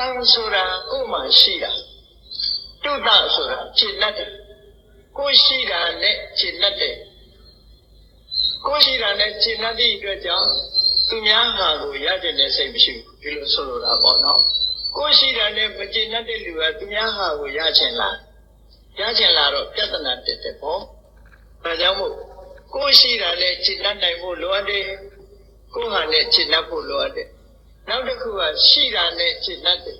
တန်ဆိုတာဥမာရှိတာတုတဆိုတာခြေလက်တယ်ကိုရှိတာနဲ့ခြေလက်တယ်ကိုရှိတာနဲ့ခြေလက်သည့်အတွက်ကြောင့်သူများဟာကိုရတဲ့နဲ့စိတ်မရှိဘူးဒီလိုဆိုလိုတာပေါ့နော်ကိုရှိတာနဲ့မခြေလက်တဲ့လူကသူများဟာကိုရချင်လားရချင်လားတော့ပြဿနာတက်တယ်ပေါ့ဒါကြောင့်မို့ကိုရှိတာနဲ့ခြေလက်နိုင်ဖို့လိုအပ်တယ်ကိုဟာနဲ့ခြေလက်ဖို့လိုအပ်တယ်နောက်တစ်ခုကရှိတာနဲ့ခြေလက်တယ်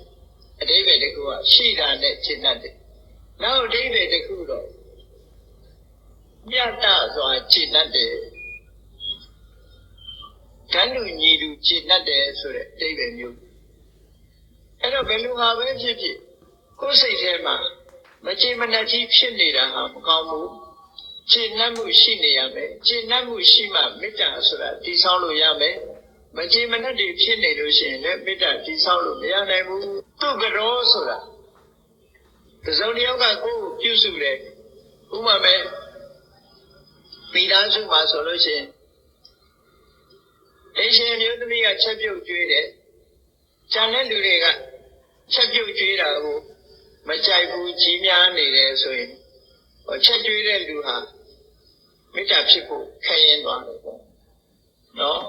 အတိပ္ပယ်တစ်ခုကရှိတာနဲ့ရှင်းတတ်တယ်။နောက်အတိပ္ပယ်တစ်ခုတော့မြတ်တာစွာရှင်းတတ်တယ်။ဓာတ်လူညီလူရှင်းတတ်တယ်ဆိုတဲ့အတိပ္ပယ်မျိုး။အဲ့တော့ဘယ်လိုဟာပဲဖြစ်ဖြစ်ကိုယ်စိတ်ထဲမှာမကြည်မနှက်ကြီးဖြစ်နေတာဟာမကောင်းဘူး။ရှင်းတတ်မှုရှိနေရမယ်။ရှင်းတတ်မှုရှိမှမေတ္တာဆိုတာတည်ဆောက်လို့ရမယ်။ မကြည်မနှက်တွေဖြစ်နေလို့ရှိရင်လည်းမေတ္တာတည်ဆောက်လို့မရနိုင်ဘူးသူကရောဆိုတာတစ်စုံတစ်ယောက်ကကိုယ်ကိုပြုစုတယ်ဥပမာမဲ့မိသားစုမှာဆိုလို့ရှိရင်အရှင်မျိုးသမီးကချက်ပြုတ်ကျွေးတယ်ကျန်တဲ့လူတွေကချက်ပြုတ်ကျွေးတာကိုမကြိုက်ဘူးကြီးများနေတယ်ဆိုရင်ဟောချက်ကျွေးတဲ့လူဟာမေတ္တာဖြစ်ဖို့ခရင်သွားတယ်ပေါ့နော်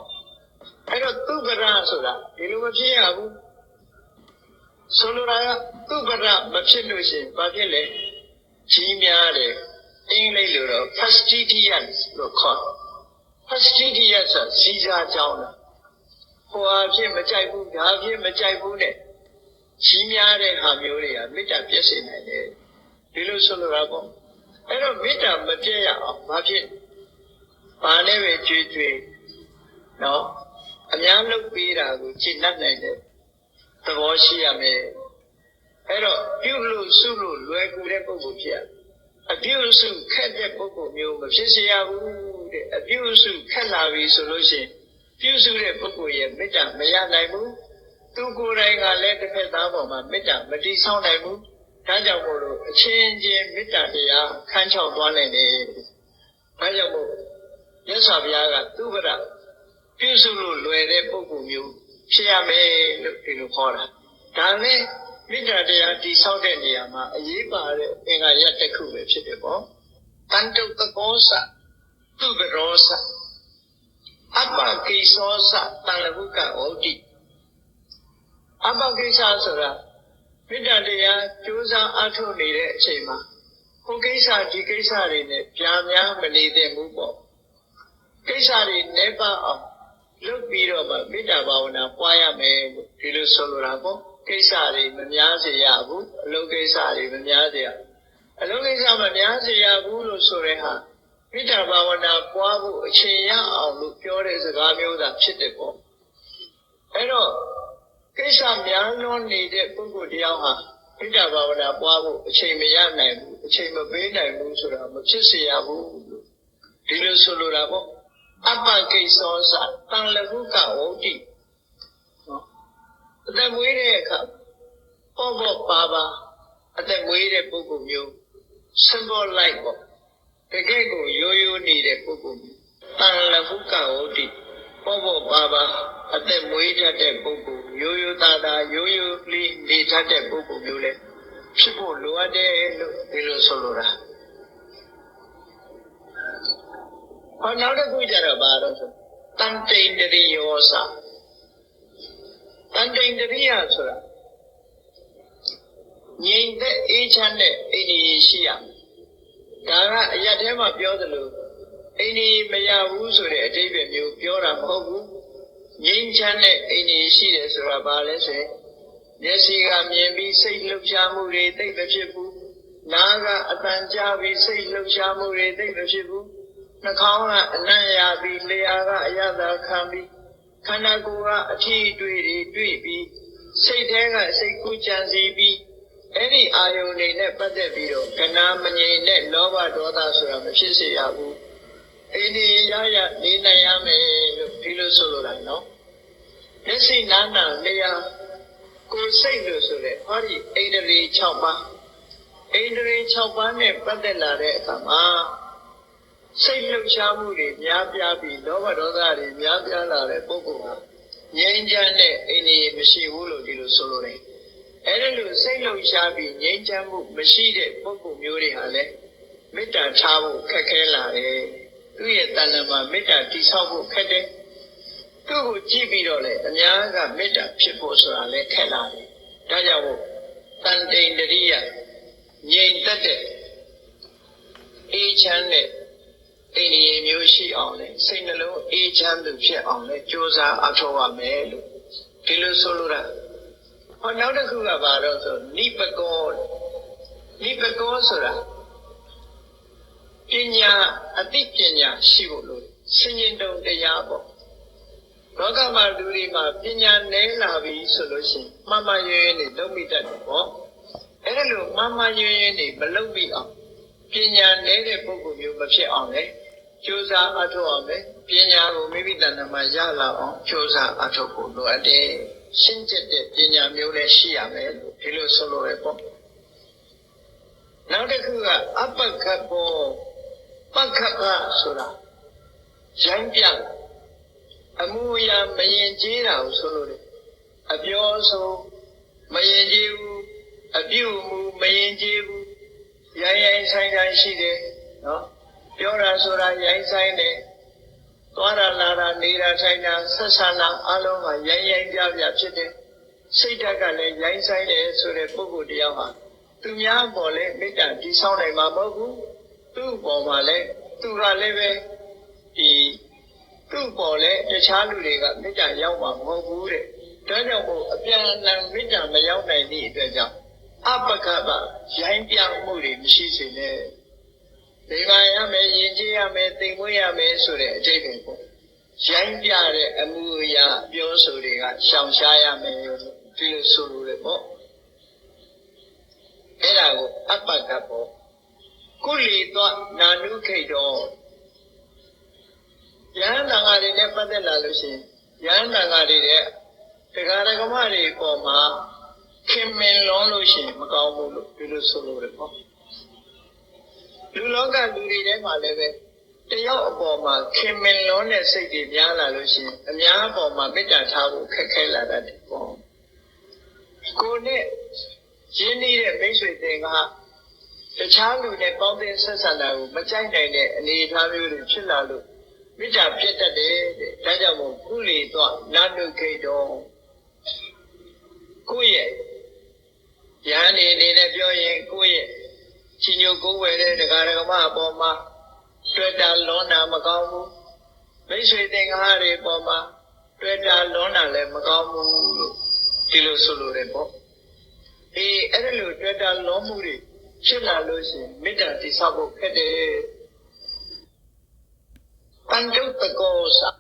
အဲ့တော့သူပရဆိုတာဒီလိုမဖြစ်ရဘူးဆိုလိုတာကသူပရမဖြစ်လို့ရှိရင်ဘာဖြစ်လဲကြီးများတယ်အင်္ဂလိပ်လိုတော့ fastidious လို့ခေါ် fastidious ဆိုစီစားကြောင်းလားဟိုအဖြစ်မကြိုက်ဘူးဒါအဖြစ်မကြိုက်ဘူးနဲ့ကြီးများတဲ့ဟာမျိုးတွေကမေတ္တာပြည့်စုံနိုင်တယ်ဒီလိုဆိုလိုတာပေါ့အဲ့တော့မေတ္တာမပြည့်ရအောင်ဘာဖြစ်ဘာနဲ့ပဲကြွေးကြွေးနော် အများလုပ်ပေးတာကိုရှင်းတတ်နိုင်တဲ့သဘောရှိရမယ်အဲ့တော့ပြုလို့စုလို့လွယ်ကူတဲ့ပုဂ္ဂိုလ်ဖြစ်ရအပြုစုခက်တဲ့ပုဂ္ဂိုလ်မျိုးမဖြစ်စေရဘူးတဲ့အပြုစုခက်လာပြီဆိုလို့ရှိရင်ပြုစုတဲ့ပုဂ္ဂိုလ်ရဲ့မေတ္တာမရနိုင်ဘူးသူကိုယ်တိုင်ကလည်းတစ်ဖက်သားပေါ်မှာမေတ္တာမတည်ဆောက်နိုင်ဘူးဒါကြောင့်မို့လို့အချင်းချင်းမေတ္တာတရားခန်းချောက်သွားနိုင်တယ်ဒါကြောင့်မို့မြတ်စွာဘုရားကသူဗရ ပြုစုလို့လွယ်တဲ့ပုဂ္ဂိုလ်မျိုးဖြစ်ရမယ်လို့ဒီလိုခေါ်တာဒါနဲ့မေတ္တာတရားတည်ဆောက်တဲ့နေရာမှာအရေးပါတဲ့အင်္ဂါရပ်တစ်ခုပဲဖြစ်တယ်ပေါ့တန်တုတကောစသူဗရောစအပ္ပကိသောစတန်လဘုကဩတိအပ္ပကိစ္စဆိုတာမေတ္တာတရားကြိုးစားအားထုတ်နေတဲ့အချိန်မှာဟိုကိစ္စဒီကိစ္စတွေနဲ့ပြာများမနေသင့်ဘူးပေါ့ကိစ္စတွေနေပါအောင် လုပ်ပြီးတော့မှမေတ္တာဘာဝနာပွားရမယ်လို့ဒီလိုဆိုလိုတာပေါ့ကိစ္စတွေမများစေရဘူးအလုပ်ကိစ္စတွေမများစေရအလုပ်ကိစ္စမများစေရဘူးလို့ဆိုတဲ့ဟာမေတ္တာဘာဝနာပွားဖို့အချိန်ရအောင်လို့ပြောတဲ့စကားမျိုးသာဖြစ်တယ်ပေါ့အဲ့တော့ကိစ္စများလွန်နေတဲ့ပုဂ္ဂိုလ်တယောက်ဟာမေတ္တာဘာဝနာပွားဖို့အချိန်မရနိုင်ဘူးအချိန်မပေးနိုင်ဘူးဆိုတာမဖြစ်စေရဘူးလို့ဒီလိုဆိုလိုတာပေါ့ အပ္ပကိသောစတန်လဟုကဝုတ်တိနော်အသက်မွေးတဲ့အခါပေါ့ပေါ့ပါပါအသက်မွေးတဲ့ပုဂ္ဂိုလ်မျိုး symbol like ပေါ့တကယ်ကိုရိုးရိုးနေတဲ့ပုဂ္ဂိုလ်မျိုးတန်လဟုကဝုတ်တိပေါ့ပေါ့ပါပါအသက်မွေးတတ်တဲ့ပုဂ္ဂိုလ်ရိုးရိုးသားသားရိုးရိုးလေးနေတတ်တဲ့ပုဂ္ဂိုလ်မျိုးလဲဖြစ်ဖို့လိုအပ်တယ်လို့ဒီလိုဆိုလိုတာ ဟောနောက်တစ်ခုကျတော့ဘာလို့ဆိုတန်တိန်တရိယောစတန်တိန်တရိယဆိုတာငြိမ်သက်အေးချမ်းတဲ့အိန္ဒိယရှိရဒါကအရက်ထဲမှာပြောသလိုအိန္ဒိယမရဘူးဆိုတဲ့အတိပ္ပယ်မျိုးပြောတာမဟုတ်ဘူးငြိမ်းချမ်းတဲ့အိန္ဒိယရှိတယ်ဆိုတာဘာလဲဆိုရင်မျက်စိကမြင်ပြီးစိတ်လှုပ်ရှားမှုတွေသိမဖြစ်ဘူးနားကအတန်ကြားပြီးစိတ်လှုပ်ရှားမှုတွေသိမဖြစ်ဘူး နှာခေါင်းကအနံ့ရပြီးလျှာကအရသာခံပြီးခန္ဓာကိုယ်ကအထီးတွေ့တွေတွေ့ပြီးစိတ်ထဲကစိတ်ကူးကြံစီပြီးအဲ့ဒီအာယုန်တွေနဲ့ပတ်သက်ပြီးတော့ကနာမငြိမ်တဲ့လောဘဒေါသဆိုတာမဖြစ်စေရဘူးအိန္ဒိယရနေနိုင်ရမယ်လို့ဒီလိုဆိုလိုတာနော်မျက်စိနားနာလျှာကိုယ်စိတ်လို့ဆိုတဲ့ဟောဒီအိန္ဒြေ6ပါးအိန္ဒြေ6ပါးနဲ့ပတ်သက်လာတဲ့အခါမှာ စိတ်လှုပ်ရှားမှုတွေများပြားပြီးလောဘဒေါသတွေများပြားလာတဲ့ပုဂ္ဂိုလ်ဟာငြိမ်းချမ်းတဲ့အိန္ဒြေမရှိဘူးလို့ဒီလိုဆိုလိုတယ်အဲ့ဒါလို့စိတ်လှုပ်ရှားပြီးငြိမ်းချမ်းမှုမရှိတဲ့ပုဂ္ဂိုလ်မျိုးတွေဟာလည်းမေတ္တာထားဖို့ခက်ခဲလာတယ်သူရဲ့တဏ္ဍာမှာမေတ္တာတိဆောက်ဖို့ခက်တယ်သူ့ကိုကြည့်ပြီးတော့လေအများကမေတ္တာဖြစ်ဖို့ဆိုတာလည်းခက်လာတယ်ဒါကြောင့်တန်တိန်တရိယငြိမ်သက်တဲ့အေးချမ်းတဲ့ အိန္ဒိယမျိုးရှိအောင်လေစိတ်နှလုံးအေးချမ်းသူဖြစ်အောင်လေကြိုးစားအထောက်ရမယ်လို့ဒီလိုဆိုလိုတာဟောနောက်တစ်ခုကဘာတော့ဆိုနိပကောနိပကောဆိုတာပညာအသိပညာရှိဖို့လို့စဉ္ញတုံတရားပေါ့လောကမှာလူတွေမှာပညာနည်းလာပြီဆိုလို့ရှိရင်မှန်မှန်ရွရွနေလုံးမိတတ်တယ်ပေါ့အဲ့ဒါလို့မှန်မှန်ရွရွနေမလုံးမိအောင်ပညာနည်းတဲ့ပုဂ္ဂိုလ်မျိုးမဖြစ်အောင်လေ ကြိုးစားအထောက်အောင်လေပညာကိုမိမိတဏ္ဍာမှာရလာအောင်ကြိုးစားအထောက်ဖို့လိုအပ်တယ်ရှင်းကျက်တဲ့ပညာမျိုးလည်းရှိရမယ်လို့ဒီလိုဆိုလိုရပေါ့နောက်တစ်ခုကအပ္ပခတ်ဘောပက္ခပဆိုတာရိုင်းပြအမှုအရာမရင်ကျေးတာကိုဆိုလို့တယ်အပြောဆိုမရင်ကျေးဘူးအပြုမှုမရင်ကျေးဘူးရိုင်းရိုင်းဆိုင်ဆိုင်ရှိတယ်နော် ပြောတာဆိုတာရိုင်းဆိုင်တယ်သွားတာလာတာနေတာထိုင်တာဆက်ဆံတာအလုံးကရိုင်းရိုင်းပြပြဖြစ်တယ်စိတ်ဓာတ်ကလည်းရိုင်းဆိုင်တယ်ဆိုတဲ့ပုဂ္ဂိုလ်တရားဟာသူများပေါ်လဲမေတ္တာတည်ဆောက်နိုင်မှာမဟုတ်ဘူးသူ့ပေါ်မှာလဲသူကလည်းပဲဒီသူ့ပေါ်လဲတခြားလူတွေကမေတ္တာရောက်မှာမဟုတ်ဘူးတဲ့ဒါကြောင့်မို့အပြန်အလှန်မေတ္တာမရောက်နိုင်သည့်အတွက်ကြောင့်အပကပရိုင်းပြမှုတွေမရှိစေနဲ့ ဒီမှာရမယ်ယဉ်ကျေးရမယ်သိမ်မွေးရမယ်ဆိုတဲ့အတိတ်ပဲပေါ့ရိုင်းပြတဲ့အမှုအရာပြောဆိုတွေကရှောင်ရှားရမယ်ဒီလိုဆိုလိုတယ်ပေါ့အဲ့ဒါကိုအပကပေါ့ကုလီသောနာနုခိတ်တော်ယန္တန်ဃာတွေနဲ့ပတ်သက်လာလို့ရှိရင်ယန္တန်ဃာတွေတဲ့တရားဓမ္မတွေပေါ်မှာခင်မင်လွန်လို့ရှိရင်မကောင်းဘူးလို့ဒီလိုဆိုလို့ရပေါ့ လူလောကလူတွေထဲမှာလည်းပဲတယောက်အပေါ်မှာခင်မင်လွန်တဲ့စိတ်တွေများလာလို့ရှိရင်အများအပေါ်မှာမေတ္တာထားဖို့ခက်ခဲလာတတ်တယ်ပေါ့ကိုနဲ့ရင်းနှီးတဲ့မိတ်ဆွေတင်ကတခြားလူနဲ့ပေါင်းသင်းဆက်ဆံတာကိုမကြိုက်နိုင်တဲ့အနေအထားမျိုးတွေဖြစ်လာလို့မေတ္တာဖြစ်တတ်တယ်တဲ့ဒါကြောင့်မို့ကုလီတော့နာနုခိတောကိုယ့်ရဲ့ယန္နေအနေနဲ့ပြောရင်ကိုယ့်ရဲ့ ချင်းညိုကိုယ်ဝယ်တဲ့ဒကာဒကမအပေါ်မှာတွေ့တာလွန်တာမကောင်းဘူးမိတ်ဆွေတင်ကားတွေပေါ်မှာတွေ့တာလွန်တာလည်းမကောင်းဘူးလို့ဒီလိုဆိုလိုတယ်ပေါ့အေးအဲ့ဒါလိုတွေ့တာလွန်မှုတွေဖြစ်လာလို့ရှိရင်မေတ္တာတည်ဆောက်ဖို့ခက်တယ်ပန္တုတ္တကောစာ